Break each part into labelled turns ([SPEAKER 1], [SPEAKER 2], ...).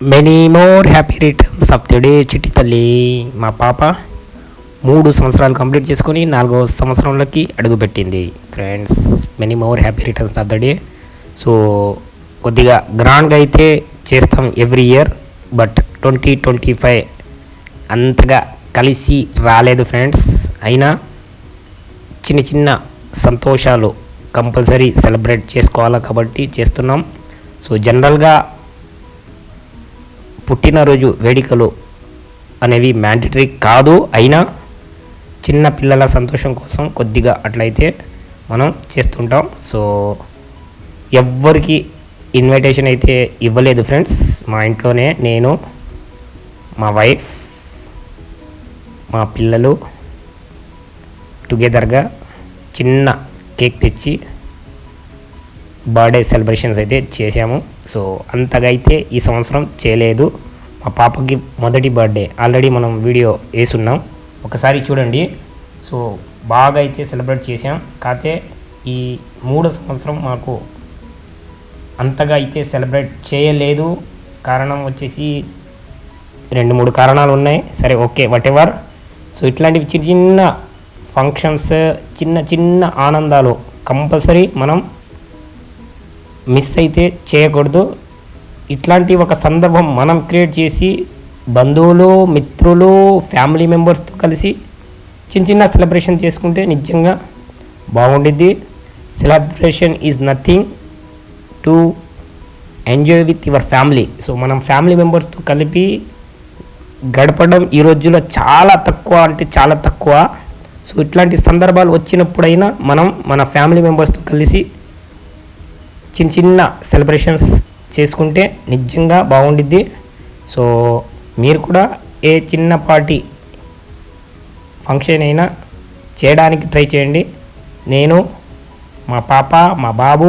[SPEAKER 1] Many more happy returns of the day చిట్టి తల్లి. మా పాప మూడు సంవత్సరాలు కంప్లీట్ చేసుకొని నాలుగో సంవత్సరంలోకి అడుగుపెట్టింది. Friends many more happy returns of the day so కొద్దిగా గ్రాండ్గా అయితే చేస్తాం every year but twenty twenty five అంతగా కలిసి రాలేదు ఫ్రెండ్స్ అయినా చిన్న చిన్న సంతోషాలు కంపల్సరీ సెలబ్రేట్ చేసుకోవాలి కాబట్టి చేస్తున్నాం. సో జనరల్గా పుట్టినరోజు వేడుకలు అనేవి మ్యాండటరీ కాదు. అయినా చిన్న పిల్లల సంతోషం కోసం కొద్దిగా అట్లయితే మనం చేస్తుంటాం. సో ఎవ్వరికి ఇన్విటేషన్ అయితే ఇవ్వలేదు ఫ్రెండ్స్ మా ఇంట్లోనే నేను మా వైఫ్ మా పిల్లలు టుగెదర్గా చిన్న కేక్ తెచ్చి బర్త్డే సెలబ్రేషన్స్ అయితే చేశాము. సో అంతగా అయితే ఈ సంవత్సరం చేయలేదు. మా పాపకి మొదటి బర్త్డే. ఆల్రెడీ మనం వీడియో వేసున్నాం. ఒకసారి చూడండి. సో బాగా అయితే సెలబ్రేట్ చేసాం కాకపోతే ఈ మూడో సంవత్సరం మాకు అంతగా అయితే సెలబ్రేట్ చేయలేదు. కారణం వచ్చేసి రెండు మూడు కారణాలు ఉన్నాయి. సరే ఓకే వాట్ ఎవర్ సో ఇట్లాంటివి చిన్న చిన్న ఫంక్షన్స్ చిన్న చిన్న ఆనందాలు కంపల్సరీ మనం మిస్ అయితే చేయకూడదు. ఇట్లాంటి ఒక సందర్భం మనం క్రియేట్ చేసి బంధువులు మిత్రులు ఫ్యామిలీ మెంబర్స్తో కలిసి చిన్న చిన్న సెలబ్రేషన్ చేసుకుంటే నిజంగా బాగుండిద్ది. Celebration is nothing to enjoy with your family so మనం ఫ్యామిలీ మెంబర్స్తో కలిపి గడపడం ఈ రోజుల్లో చాలా తక్కువ అంటే చాలా తక్కువ. సో ఇట్లాంటి సందర్భాలు వచ్చినప్పుడైనా మనం మన ఫ్యామిలీ మెంబర్స్తో కలిసి చిన్న చిన్న సెలబ్రేషన్స్ చేసుకుంటే నిజంగా బాగుండిద్ది. సో మీరు కూడా ఏ చిన్న పార్టీ ఫంక్షన్ అయినా చేయడానికి ట్రై చేయండి. నేను మా పాప మా బాబు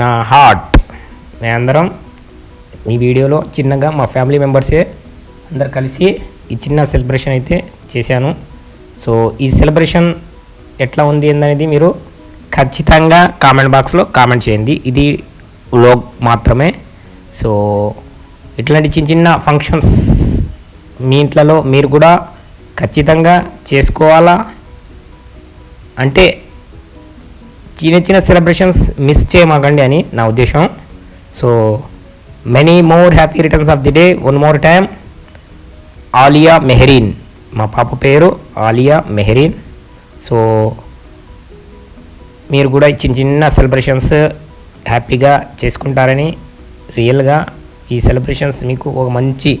[SPEAKER 1] నా హార్ట్ మేమందరం ఈ వీడియోలో చిన్నగా మా ఫ్యామిలీ మెంబర్సే అందరు కలిసి ఈ చిన్న సెలబ్రేషన్ అయితే చేశాను. సో ఈ సెలబ్రేషన్ ఎట్లా ఉంది అనేది మీరు ఖచ్చితంగా కామెంట్ బాక్స్లో కామెంట్ చేయండి. ఇది వ్లాగ్ మాత్రమే. సో ఇట్లాంటి చిన్న చిన్న ఫంక్షన్స్ మీ ఇంట్లలో మీరు కూడా ఖచ్చితంగా చేసుకోవాలా? అంటే చిన్న చిన్న సెలబ్రేషన్స్ మిస్ చేయమాకండి అని నా ఉద్దేశం. So many more happy returns of the day one more time Aliya Mehreen మా పాప పేరు ఆలియా మెహరీన్ సో మీరు కూడా చిన్న చిన్న సెలబ్రేషన్స్ హ్యాపీగా చేసుకుంటారని రియల్గా ఈ సెలబ్రేషన్స్ మీకు ఒక మంచి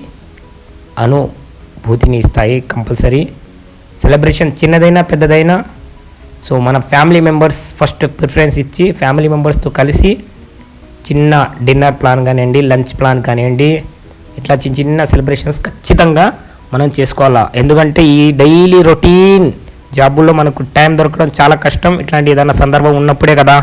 [SPEAKER 1] అనుభూతిని ఇస్తాయి కంపల్సరీ సెలబ్రేషన్ చిన్నదైనా పెద్దదైనా సో మన ఫ్యామిలీ మెంబర్స్ ఫస్ట్ ప్రిఫరెన్స్ ఇచ్చి ఫ్యామిలీ మెంబర్స్తో కలిసి చిన్న డిన్నర్ ప్లాన్ కానివ్వండి లంచ్ ప్లాన్ కానివ్వండి ఇట్లా చిన్న చిన్న సెలబ్రేషన్స్ ఖచ్చితంగా మనం చేసుకోవాలా. ఎందుకంటే ఈ డైలీ రొటీన్ జాబుల్లో మనకు టైం దొరకడం చాలా కష్టం. ఇట్లాంటి ఏదైనా సందర్భం ఉన్నప్పుడే కదా.